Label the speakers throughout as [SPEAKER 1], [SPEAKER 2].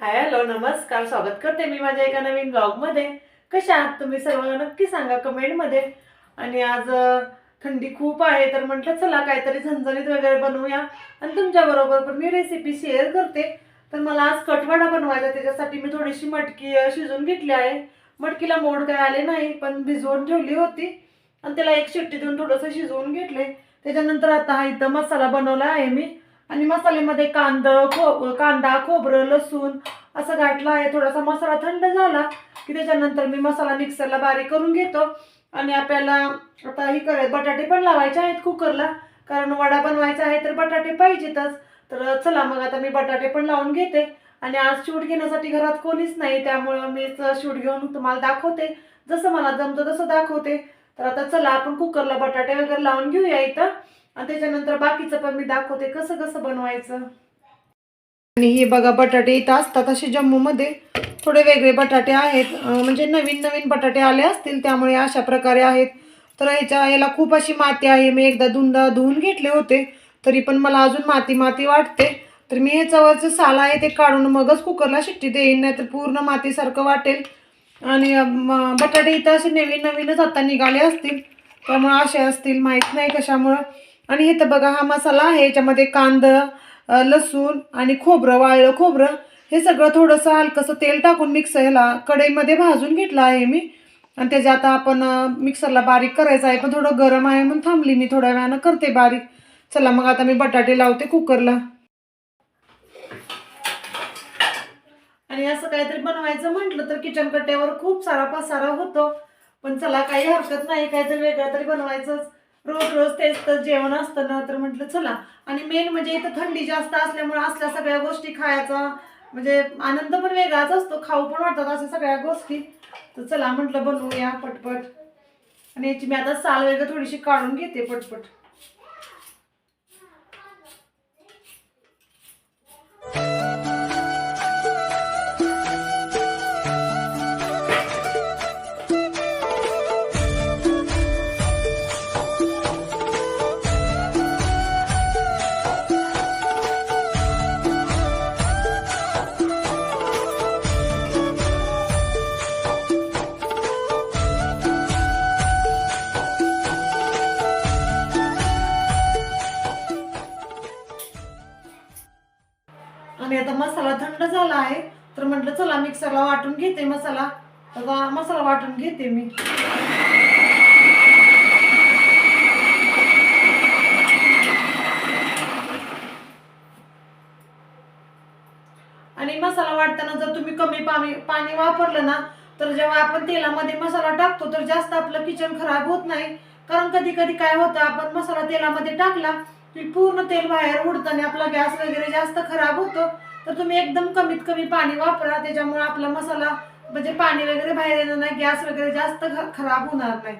[SPEAKER 1] Hi hello नमस्कार. स्वागत करते मी माझ्या एका नवीन ब्लॉगमध्ये कशा आहात तुम्ही सर्व? नक्की सांगा कमेंटमध्ये. आणि आज थंडी खूप आहे तर म्हटलं चला काहीतरी झणझणीत वगैरे बनवूया. आणि तुमच्याबरोबर पण मी रेसिपी शेअर करते. तर मला आज कटवाडा बनवायचा त्याच्यासाठी मी थोडीशी मटकी शिजून शिजवून घेतली आहे. मटकीला मोड काय आले नाही पण भिजवून ठेवली होती. आणि त्याला एक शिट्टी देऊन थोडंसं शिजवून घेतले त्याच्यानंतर आता हा इथं मसाला बनवला आहे मी. आणि मसाल्यामध्ये कांद खो कांदा खोबरं लसूण असं घातलं आहे. थोडासा मसाला थंड झाला की त्याच्यानंतर मी मसाला मिक्सरला बारीक करून घेतो. आणि आपल्याला आता ही करे बटाटे पण लावायचे आहेत कुकरला. कारण वडा बनवायचा आहे तर बटाटे पाहिजेतच. तर चला मग आता मी बटाटे पण लावून घेते. आणि आज शूट घेण्यासाठी घरात कोणीच नाही त्यामुळं मीच शूट घेऊन तुम्हाला दाखवते. जसं मला जमतं तसं दाखवते. तर आता चला आपण कुकरला बटाटे वगैरे लावून घेऊया इथं. आणि त्याच्यानंतर बाकीचं पण मी दाखवते कसं कसं बनवायचं. आणि हे बघा बटाटे इथं असतात असे जम्मूमध्ये थोडे वेगळे बटाटे आहेत. म्हणजे नवीन नवीन बटाटे आले असतील त्यामुळे अशा प्रकारे आहेत. तर ह्याच्या याला खूप अशी माती आहे. मी एकदा दोनदा धुवून घेतले होते तरी पण मला अजून माती माती वाटते. तर मी ह्याच्यावरचं साल आहे ते काढून मगच कुकरला शिट्टी देईन नाही तर पूर्ण मातीसारखं वाटेल. आणि बटाटे इथं असे नवीन नवीनच आता निघाले असतील. त्यामुळं असे असतील माहीत नाही कशामुळं. आणि हे तर बघा हा मसाला आहे याच्यामध्ये कांदं लसूण आणि खोबरं वाळलं खोबरं हे सगळं थोडंसं हलकंसं तेल टाकून मिक्स ह्याला कढईमध्ये भाजून घेतलं आहे मी. आणि त्याच्या आता आपण मिक्सरला बारीक करायचं आहे पण थोडं गरम आहे म्हणून थांबली मी थोड्या वेळानं करते बारीक. चला मग आता मी बटाटे लावते कुकरला. आणि असं काहीतरी बनवायचं म्हटलं तर किचन कट्ट्यावर खूप सारा पसारा होतो. पण चला काही हरकत नाही काहीतरी वेगळं तरी बनवायचंच. रोज रोज तेच तर जेवण असतं ना तर म्हटलं चला. आणि मेन म्हणजे इथं थंडी जास्त असल्यामुळे असल्या सगळ्या गोष्टी खायचा म्हणजे आनंद पण वेगळाच असतो खाऊ पण वाटतात अशा सगळ्या गोष्टी. तर चला म्हटलं बनवूया पटपट. आणि याची मी आता साल वेगळं थोडीशी काढून घेते पटपट. मसाला वाटून घेते मसाला. आता मसाला वाटून घेते मी. आणि मसाला वाटताना जर तुम्ही कमी पाणी पाणी वापरलं ना तर जेव्हा आपण तेलामध्ये मसाला टाकतो तर जास्त आपलं किचन खराब होत नाही. कारण कधी कधी काय होतं आपण मसाला तेलामध्ये टाकला की पूर्ण तेल बाहेर उडतं आणि आपला गॅस वगैरे जास्त खराब होतो. तर तुम्ही एकदम कमीत कमी पाणी वापरा त्याच्यामुळे आपला मसाला म्हणजे पाणी वगैरे बाहेर येणार नाही गॅस वगैरे जास्त खराब होणार नाही.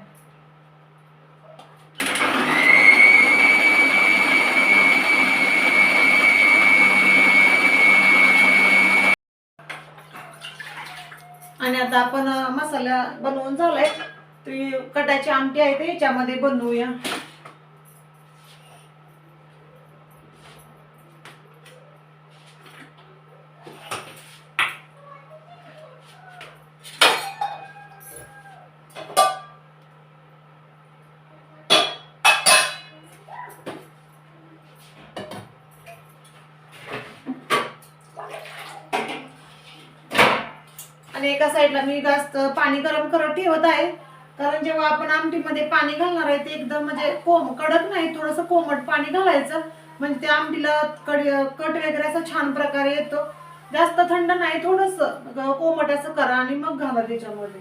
[SPEAKER 1] आणि आता आपण मसाला बनवून झालाय. ती कटाची आमटी आहे ते याच्यामध्ये बनवूया. एका साईडला मी जास्त पाणी गरम करत ठेवत आहे. कारण जेव्हा आपण आमटीमध्ये पाणी घालणार आहे ते एकदम म्हणजे कोम कडक नाही थोडंसं कोमट पाणी घालायचं. म्हणजे त्या आमटीला कड कट वगैरे असं छान प्रकारे येतो. जास्त थंड नाही थोडस कोमट असं करा आणि मग घाला त्याच्यामध्ये.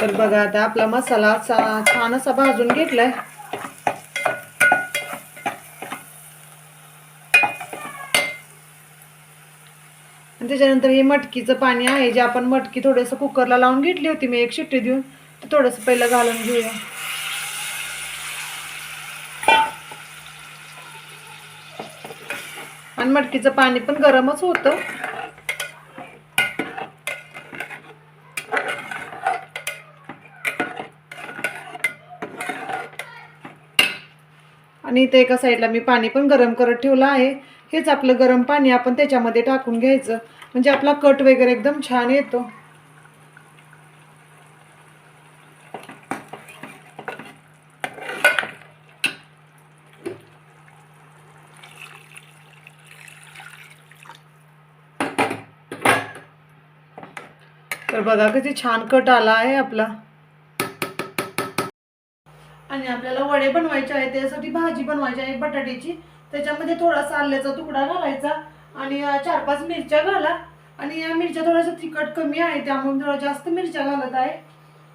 [SPEAKER 1] तर बघा आता आपला मसाला छान असा भाजून घेतलाय. आणि त्याच्यानंतर हे मटकीचं पाणी आहे जे आपण मटकी थोडंसं कुकरला लावून घेतली होती मी एक शिट्टी देऊन ते थोडंसं पहिलं घालून घेऊया. आणि मटकीचं पाणी पण गरमच होतं. आणि इथे एका साईडला मी पाणी पण गरम करत ठेवलं आहे. हेच आपलं गरम पाणी आपण त्याच्यामध्ये टाकून घ्यायचं. म्हणजे आपला कट वगैरे एकदम छान येतो. तर बघा किती छान कट आला आहे आपला. आपल्याला वडे बनवायचे आहे त्यासाठी भाजी बनवायची आहे बटाट्याची. त्याच्यामध्ये थोडासा आल्याचा तुकडा घालायचा आणि चार पाच मिरच्या घाला. आणि या मिरच्या थोड्याशा तिखट कमी आहे त्यामुळे थोडा जास्त मिरच्या घालत आहे.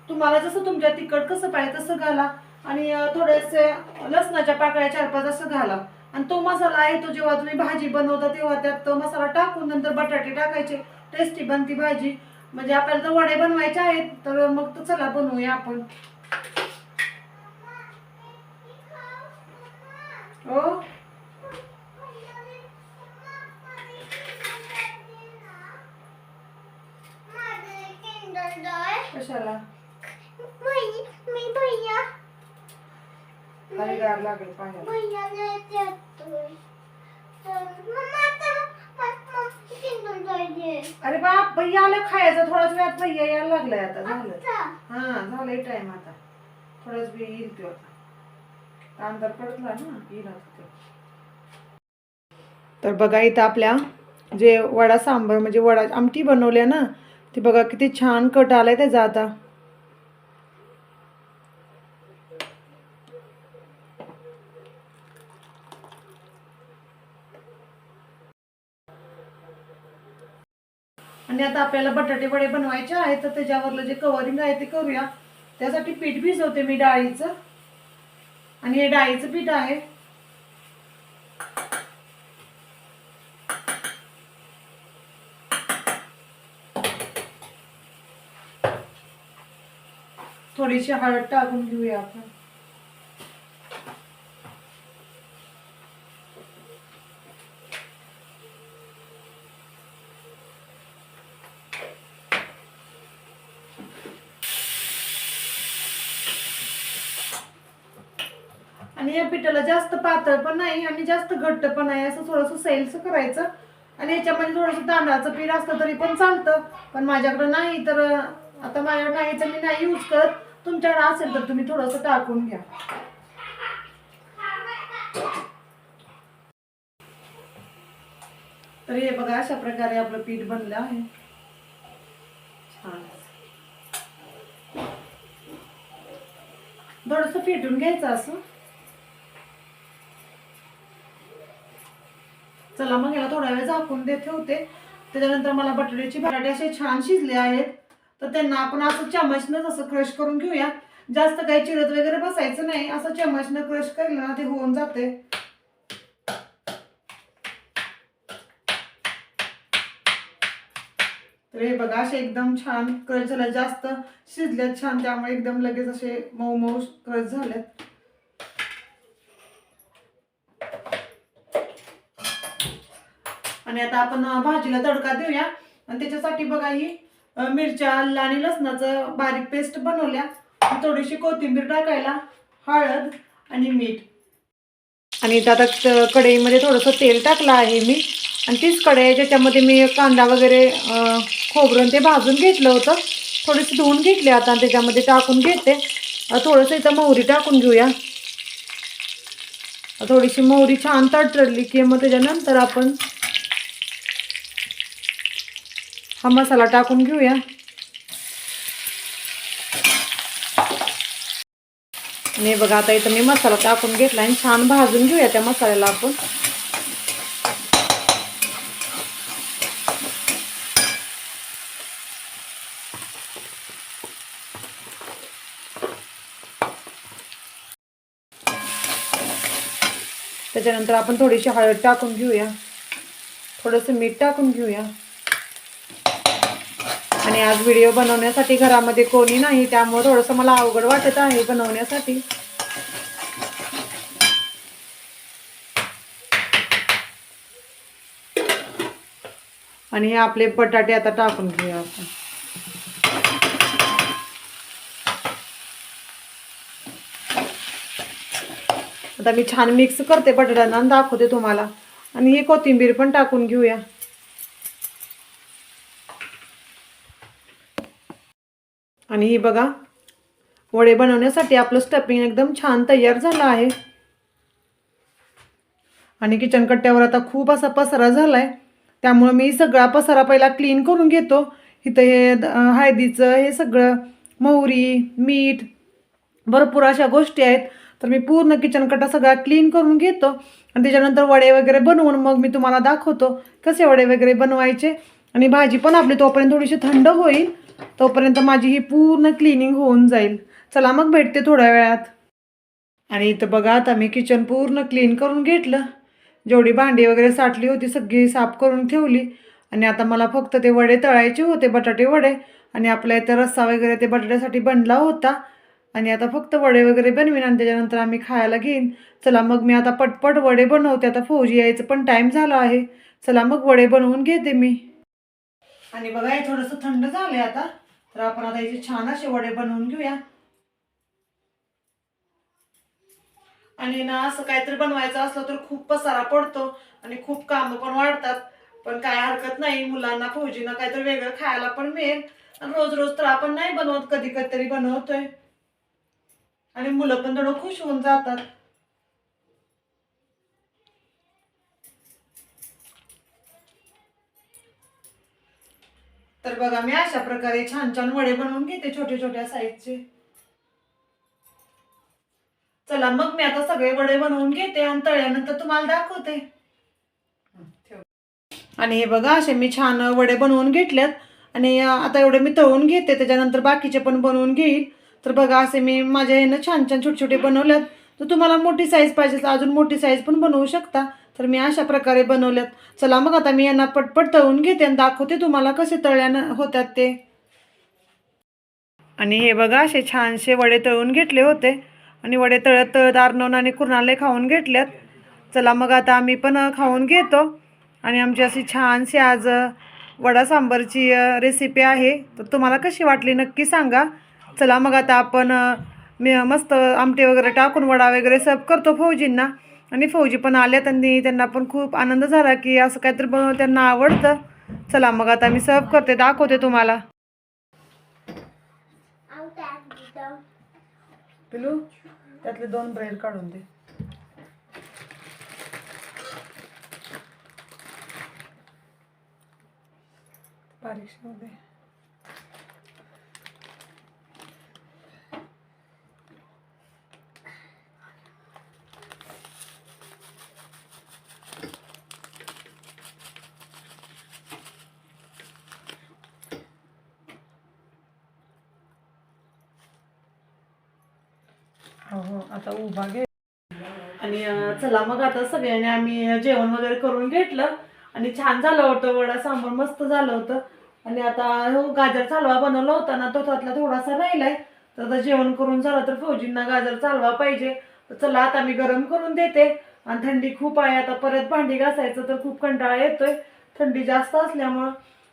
[SPEAKER 1] तुम्हाला जसं तुमच्या तिखट कसं पाहिजे तसं घाला. आणि थोडेसे लसणाच्या पाकळ्या चार पाच असं घाला. आणि तो मसाला आहे तो जेव्हा तुम्ही भाजी बनवता तेव्हा त्यात तो मसाला टाकून नंतर बटाटे टाकायचे. टेस्टी बनती भाजी. म्हणजे आपल्याला जर वडे बनवायचे आहेत तर मग तर चला बनवूया आपण. अरे बाप भैया आलं खायचं थोडाच वेळात भैया यायला लागलाय आता झालं. हा झालंय टाइम आता. थोडाच वेळ येईल तो आता. पडतला ना येईल आता तो. तर बघा इथं आपल्या जे वडा सांबर म्हणजे वडा आमटी बनवल्या ना ती बघा किती छान कट आलाय त्याचा आता. आणि आता आपल्याला बटाटे वडे बनवायचे आहेत तर त्याच्यावरलं जे कवरिंग आहे ते करूया. त्यासाठी पीठ भिजवते मी डाळीचं. आणि हे डाळीचं पीठ आहे. थोडीशी हळद टाकून घेऊया आपण. आणि या पिठाला जास्त पातळ पण नाही आणि जास्त घट्ट पण नाही असं थोडंसं सैलचं करायचं. आणि याच्यामध्ये थोडंसं तांदळाचं पीठ असतं तरी पण चालतं. पण माझ्याकडं नाही तर आता माझ्याकडे नाही तर मी नाही यूज करत. तुमच्याकडे असेल तर तुम्ही थोडंसं टाकून घ्या. तर हे बघा अशा प्रकारे आपलं पीठ बनलं आहे. छान. थोडंसं फेटून घ्यायचं असं. चला मग याला थोडा वेळ झाकून दे ठेवते. त्याच्यानंतर मला बटाट्याचे बटाटे असे छान शिजले आहेत. तर त्यांना आपण असं चमचनं असं क्रश करून घेऊया. जास्त काही चिरत वगैरे बसायचं नाही. असं चमचनं क्रश केलं ना ते होऊन जाते तर हे बघा असे एकदम छान क्रश झाले. जास्त शिजल्यात छान त्यामुळे एकदम लगेच असे मऊ मऊ क्रश झालेत. आणि आता आपण भाजीला तडका देऊया. आणि त्याच्यासाठी बघा ही मिरच्या आलं आणि लसणाचं बारीक पेस्ट बनवल्या. थोडीशी कोथिंबीर टाकायला हळद आणि मीठ. आणि आता कढईमध्ये थोडंसं तेल टाकलं आहे मी. आणि तीच कढई ज्याच्यामध्ये मी कांदा वगैरे खोबरून ते भाजून घेतलं होतं. थोडीशी धुवून घेतली आता त्याच्यामध्ये टाकून घेते. थोडंसं इथं मोहरी टाकून घेऊया. थोडीशी मोहरी छान तडतडली की मग त्याच्यानंतर आपण हा मसाला टाकून घेऊया. मी बघा आता इथं मी मसाला टाकून घेतला आणि छान भाजून घेऊया त्या मसाल्याला आपण. त्याच्यानंतर आपण थोडीशी हळद टाकून घेऊया. थोडंसं मीठ टाकून घेऊया. आणि आज व्हिडिओ बनवण्यासाठी घरामध्ये कोणी नाही त्यामुळे थोडंसं मला अवघड वाटत आहे बनवण्यासाठी. आणि हे आपले बटाटे आता टाकून घेऊया आपण. आता मी छान मिक्स करते बटाट्यांना दाखवते तुम्हाला. आणि हे कोथिंबीर पण टाकून घेऊया. आणि ही बघा वडे बनवण्यासाठी आपलं स्टफिंग एकदम छान तयार झालं आहे. आणि किचन कट्ट्यावर आता खूप असा पसारा झाला आहे त्यामुळं मी सगळा पसारा पहिला क्लीन करून घेतो. इथं हे द- हळदीचं हे सगळं मोहरी मीठ भरपूर अशा गोष्टी आहेत. तर मी पूर्ण किचन कट्टा सगळा क्लीन करून घेतो. आणि त्याच्यानंतर वडे वगैरे बनवून मग मी तुम्हाला दाखवतो कसे वडे वगैरे बनवायचे. आणि भाजी पण आपली तोपर्यंत थोडीशी थंड होईल. तोपर्यंत माझी ही पूर्ण क्लिनिंग होऊन जाईल. चला मग भेटते थोड्या वेळात. आणि इथं बघा आता मी किचन पूर्ण क्लीन करून घेतलं. जेवढी भांडी वगैरे साठली होती सगळी साफ करून ठेवली. आणि आता मला फक्त ते वडे तळायचे होते बटाटे वडे. आणि आपल्या इथं रस्सा वगैरे ते बटाट्यासाठी बनला होता. आणि आता फक्त वडे वगैरे बनवीन आणि त्याच्यानंतर आम्ही खायला घेईन. चला मग मी आता पटपट वडे बनवते. आता फौजी यायचं पण टाईम झाला आहे. चला मग वडे बनवून घेते मी. आणि बघा हे थोडंसं थंड झालं आहे आता. तर आपण आता याचे छान असे वडे बनवून घेऊया. आणि ना असं काहीतरी बनवायचं असलं तर खूप पसारा पडतो आणि खूप कामं पण वाढतात. पण काय हरकत नाही मुलांना फौजींना काहीतरी वेगळं खायला पण मिळेल. आणि रोज रोज तर आपण नाही बनवत कधी कधीतरी बनवतोय. आणि मुलं पण थोडं खुश होऊन जातात. तर बघा मी अशा प्रकारे छान छान वडे बनवून घेते छोट्या छोट्या साईजचे चला मग मी आता सगळे वडे बनवून घेते आणि तळल्यानंतर तुम्हाला दाखवते. आणि हे बघा असे मी छान वडे बनवून घेतल्यात आणि आता एवढे मी तळून घेते त्याच्यानंतर बाकीचे पण बनवून घेईल. तर बघा असे मी माझ्या ह्यानं छान छान छोटे छोटे बनवल्यात तर तुम्हाला मोठी साईज पाहिजे तर अजून मोठी साईज पण बनवू शकता. तर मी अशा प्रकारे बनवल्यात. चला मग आता मी यांना पटपट तळून घेते आणि दाखवते तुम्हाला कसे तळल्यानं होतात ते. आणि हे बघा असे छानसे वडे तळून घेतले होते. आणि वडे तळत तळत आरनवून आणि कुरणाले खाऊन घेतल्यात. चला मग आता आम्ही पण खाऊन घेतो. आणि आमची अशी छानशी आज वडा सांबारची रेसिपी आहे. तर तुम्हाला कशी वाटली नक्की सांगा. चला मग आता आपण मी मस्त आमटे वगैरे टाकून वडा वगैरे सर्व करतो फौजींना. आणि फौजी पण आल्या त्यांनी त्यांना पण खूप आनंद झाला की असं काहीतरी बनवून त्यांना आवडतं. चला मग आता मी सर्व करते दाखवते तुम्हाला. पिलू त्यातले दोन ब्रेड काढून दे. बारीकमध्ये हो, आता उभा घे. आणि चला मग आता सगळ्यांनी आम्ही जेवण वगैरे करून घेतलं. आणि छान झालं होतं वडा सांबार मस्त झालं होतं. आणि आता हो गाजर चालवा बनवला होता ना तो त्यातला थोडासा राहिलाय. तर आता जेवण करून झालं तर फौजींना गाजर चालवा पाहिजे. तर चला आता मी गरम करून देते. आणि थंडी खूप आहे आता परत भांडी घासायचं तर खूप कंटाळा येतोय. थंडी जास्त असल्यामुळं.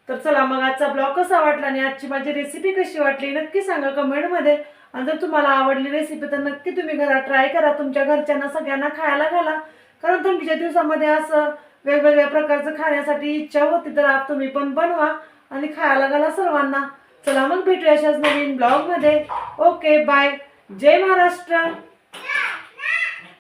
[SPEAKER 1] तर चला मग आजचा ब्लॉग कसा वाटला आणि आजची माझी रेसिपी कशी वाटली नक्की सांगा कमेंटमध्ये. आणि जर तुम्हाला आवडली रेसिपी तर नक्की तुम्ही घरात ट्राय करा. तुमच्या घरच्यांना सगळ्यांना खायला घाला. कारण थंडीच्या दिवसामध्ये असं वेगवेगळ्या प्रकारचं खाण्यासाठी इच्छा होती तर आप तुम्ही पण बनवा आणि खायला घाला सर्वांना. चला मग भेटूया अशाच नवीन ब्लॉगमध्ये ओके बाय जय महाराष्ट्र.